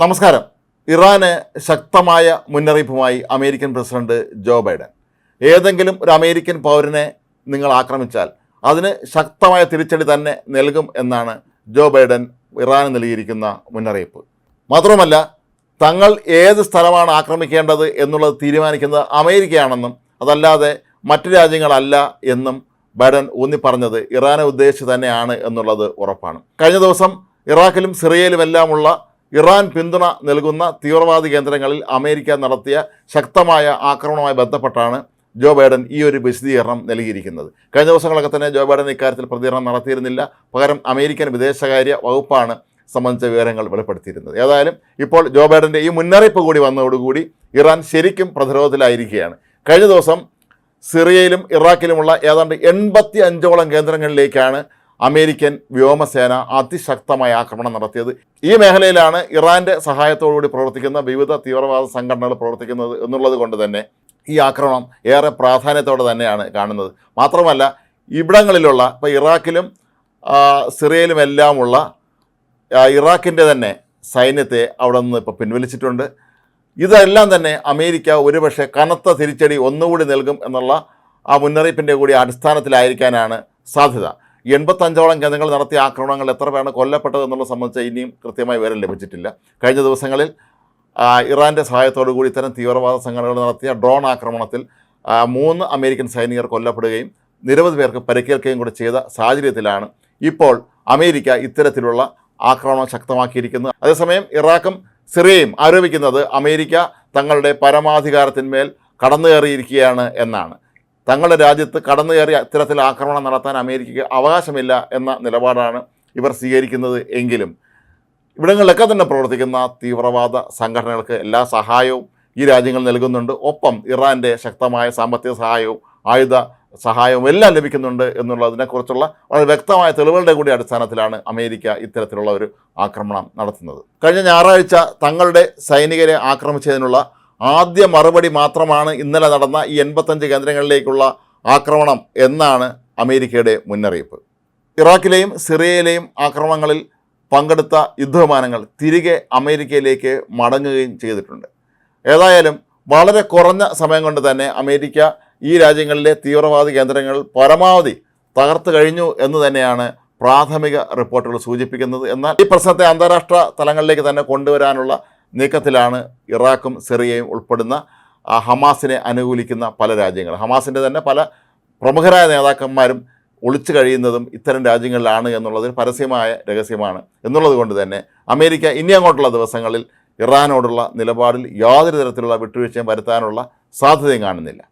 നമസ്കാരം. ഇറാന് ശക്തമായ മുന്നറിയിപ്പുമായി അമേരിക്കൻ പ്രസിഡന്റ് ജോ ബൈഡൻ. ഏതെങ്കിലും ഒരു അമേരിക്കൻ പൗരനെ നിങ്ങൾ ആക്രമിച്ചാൽ അതിന് ശക്തമായ തിരിച്ചടി തന്നെ നൽകും എന്നാണ് ജോ ബൈഡൻ ഇറാന് നൽകിയിരിക്കുന്ന മുന്നറിയിപ്പ്. മാത്രമല്ല തങ്ങൾ ഏത് സ്ഥലമാണ് ആക്രമിക്കേണ്ടത് എന്നുള്ളത് തീരുമാനിക്കുന്നത് അമേരിക്കയാണെന്നും അതല്ലാതെ മറ്റു രാജ്യങ്ങളല്ല എന്നും ബൈഡൻ ഊന്നി പറഞ്ഞത് ഇറാനെ ഉദ്ദേശിച്ച് തന്നെയാണ് എന്നുള്ളത് ഉറപ്പാണ്. കഴിഞ്ഞ ദിവസം ഇറാഖിലും സിറിയയിലുമെല്ലാമുള്ള ഇറാൻ പിന്തുണ നൽകുന്ന തീവ്രവാദി കേന്ദ്രങ്ങളിൽ അമേരിക്ക നടത്തിയ ശക്തമായ ആക്രമണവുമായി ബന്ധപ്പെട്ടാണ് ജോ ബൈഡൻ ഈ ഒരു വിശദീകരണം നൽകിയിരിക്കുന്നത്. കഴിഞ്ഞ ദിവസങ്ങളൊക്കെ തന്നെ ജോ ബൈഡൻ ഇക്കാര്യത്തിൽ പ്രതികരണം നടത്തിയിരുന്നില്ല. പകരം അമേരിക്കൻ വിദേശകാര്യ വകുപ്പാണ് സംബന്ധിച്ച വിവരങ്ങൾ വെളിപ്പെടുത്തിയിരുന്നത്. ഏതായാലും ഇപ്പോൾ ജോ ബൈഡന്റെ ഈ മുന്നറിയിപ്പ് കൂടി വന്നതോടുകൂടി ഇറാൻ ശരിക്കും പ്രതിരോധത്തിലായിരിക്കുകയാണ്. കഴിഞ്ഞ ദിവസം സിറിയയിലും ഇറാഖിലുമുള്ള ഏതാണ്ട് എൺപത്തി അഞ്ചോളം കേന്ദ്രങ്ങളിലേക്കാണ് അമേരിക്കൻ വ്യോമസേന അതിശക്തമായ ആക്രമണം നടത്തിയത്. ഈ മേഖലയിലാണ് ഇറാന്റെ സഹായത്തോടുകൂടി പ്രവർത്തിക്കുന്ന വിവിധ തീവ്രവാദ സംഘടനകൾ പ്രവർത്തിക്കുന്നത് എന്നുള്ളത് കൊണ്ട് തന്നെ ഈ ആക്രമണം ഏറെ പ്രാധാന്യത്തോടെ തന്നെയാണ് കാണുന്നത്. മാത്രമല്ല ഇവിടങ്ങളിലുള്ള ഇപ്പോൾ ഇറാഖിലും സിറിയയിലും സിറിയയിലുമെല്ലാമുള്ള ഇറാഖിന്റെ തന്നെ സൈന്യത്തെ അവിടെ നിന്ന് ഇപ്പോൾ പിൻവലിച്ചിട്ടുണ്ട്. ഇതെല്ലാം തന്നെ അമേരിക്ക ഒരുപക്ഷെ കനത്ത തിരിച്ചടി ഒന്നുകൂടി നൽകും എന്നുള്ള ആ മുന്നറിയിപ്പിന്റെ കൂടി അടിസ്ഥാനത്തിലായിരിക്കാനാണ് സാധ്യത. എൺപത്തഞ്ചോളം കേന്ദ്രങ്ങൾ നടത്തിയ ആക്രമണങ്ങൾ എത്ര പേരാണ് കൊല്ലപ്പെട്ടത് എന്നുള്ളത് സംബന്ധിച്ച് ഇനിയും കൃത്യമായി വിവരം ലഭിച്ചിട്ടില്ല. കഴിഞ്ഞ ദിവസങ്ങളിൽ ഇറാന്റെ സഹായത്തോടു കൂടി ഇത്തരം തീവ്രവാദ സംഘടനകൾ നടത്തിയ ഡ്രോൺ ആക്രമണത്തിൽ മൂന്ന് അമേരിക്കൻ സൈനികർ കൊല്ലപ്പെടുകയും നിരവധി പേർക്ക് പരിക്കേൽക്കുകയും കൂടി ചെയ്ത സാഹചര്യത്തിലാണ് ഇപ്പോൾ അമേരിക്ക ഇത്തരത്തിലുള്ള ആക്രമണം ശക്തമാക്കിയിരിക്കുന്നത്. അതേസമയം ഇറാഖും സിറിയയും ആരോപിക്കുന്നത് അമേരിക്ക തങ്ങളുടെ പരമാധികാരത്തിന്മേൽ കടന്നു കയറിയിരിക്കുകയാണ് എന്നാണ്. തങ്ങളുടെ രാജ്യത്ത് കടന്നു കയറി ഇത്തരത്തിൽ ആക്രമണം നടത്താൻ അമേരിക്കയ്ക്ക് അവകാശമില്ല എന്ന നിലപാടാണ് ഇവർ സ്വീകരിക്കുന്നത് എങ്കിലും ഇവിടങ്ങളിലൊക്കെ തന്നെ പ്രവർത്തിക്കുന്ന തീവ്രവാദ സംഘടനകൾക്ക് എല്ലാ സഹായവും ഈ രാജ്യങ്ങൾ നൽകുന്നുണ്ട്. ഒപ്പം ഇറാന്റെ ശക്തമായ സാമ്പത്തിക സഹായവും ആയുധ സഹായവും എല്ലാം ലഭിക്കുന്നുണ്ട് എന്നുള്ളതിനെക്കുറിച്ചുള്ള വളരെ വ്യക്തമായ തെളിവുകളുടെ കൂടി അടിസ്ഥാനത്തിലാണ് അമേരിക്ക ഇത്തരത്തിലുള്ള ഒരു ആക്രമണം നടത്തുന്നത്. കഴിഞ്ഞ ഞായറാഴ്ച തങ്ങളുടെ സൈനികരെ ആക്രമിച്ചതിനുള്ള ആദ്യ മറുപടി മാത്രമാണ് ഇന്നലെ നടന്ന ഈ എൺപത്തഞ്ച് കേന്ദ്രങ്ങളിലേക്കുള്ള ആക്രമണം എന്നാണ് അമേരിക്കയുടെ മുന്നറിയിപ്പ്. ഇറാഖിലെയും സിറിയയിലെയും ആക്രമണങ്ങളിൽ പങ്കെടുത്ത യുദ്ധവിമാനങ്ങൾ തിരികെ അമേരിക്കയിലേക്ക് മടങ്ങുകയും ചെയ്തിട്ടുണ്ട്. ഏതായാലും വളരെ കുറഞ്ഞ സമയം കൊണ്ട് തന്നെ അമേരിക്ക ഈ രാജ്യങ്ങളിലെ തീവ്രവാദി കേന്ദ്രങ്ങൾ പരമാവധി തകർത്തു കഴിഞ്ഞു എന്ന് തന്നെയാണ് പ്രാഥമിക റിപ്പോർട്ടുകൾ സൂചിപ്പിക്കുന്നത്. എന്നാൽ ഈ പ്രശ്നത്തെ അന്താരാഷ്ട്ര തലങ്ങളിലേക്ക് തന്നെ കൊണ്ടുവരാനുള്ള നീക്കത്തിലാണ് ഇറാഖും സിറിയയും ഉൾപ്പെടുന്ന ഹമാസിനെ അനുകൂലിക്കുന്ന പല രാജ്യങ്ങൾ. ഹമാസിന്റെ തന്നെ പല പ്രമുഖരായ നേതാക്കന്മാരും ഒളിച്ചു കഴിയുന്നതും ഇത്തരം രാജ്യങ്ങളിലാണ് എന്നുള്ളതിൽ പരസ്യമായ രഹസ്യമാണ്. എന്നുള്ളതുകൊണ്ട് തന്നെ അമേരിക്ക ഇനി അങ്ങോട്ടുള്ള ദിവസങ്ങളിൽ ഇറാനോടുള്ള നിലപാടിൽ യാതൊരു തരത്തിലുള്ള വിട്ടുവീഴ്ചയും വരുത്താനുള്ള സാധ്യതയും കാണുന്നില്ല.